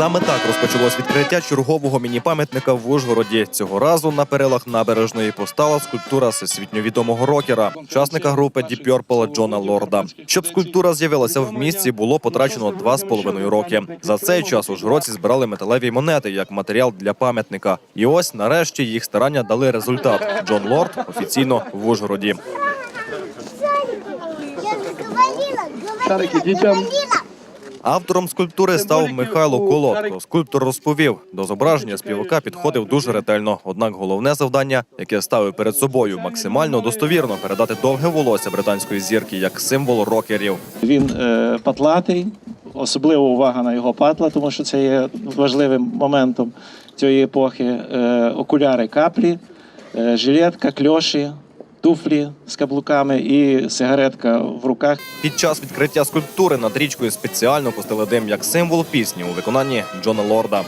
Саме так розпочалось відкриття чергового міні-пам'ятника в Ужгороді. Цього разу на перилах набережної постала скульптура всесвітньо відомого рокера, учасника групи Deep Purple Джона Лорда. Щоб скульптура з'явилася в місті, було потрачено два з половиною роки. За цей час ужгородці збирали металеві монети як матеріал для пам'ятника. І ось нарешті їх старання дали результат. Джон Лорд офіційно в Ужгороді. Я говорила. Автором скульптури став Михайло Колодко. Скульптор розповів, до зображення співака підходив дуже ретельно. Однак головне завдання, яке ставив перед собою, максимально достовірно передати довге волосся британської зірки як символ рокерів. Він е, патлатий, особлива увага на його патла, тому що це є важливим моментом цієї епохи. Е, окуляри каплі, е, жилетка, кльоші, туфлі з каблуками і сигаретка в руках. Під час відкриття скульптури над річкою спеціально пустили дим як символ пісні у виконанні Джона Лорда.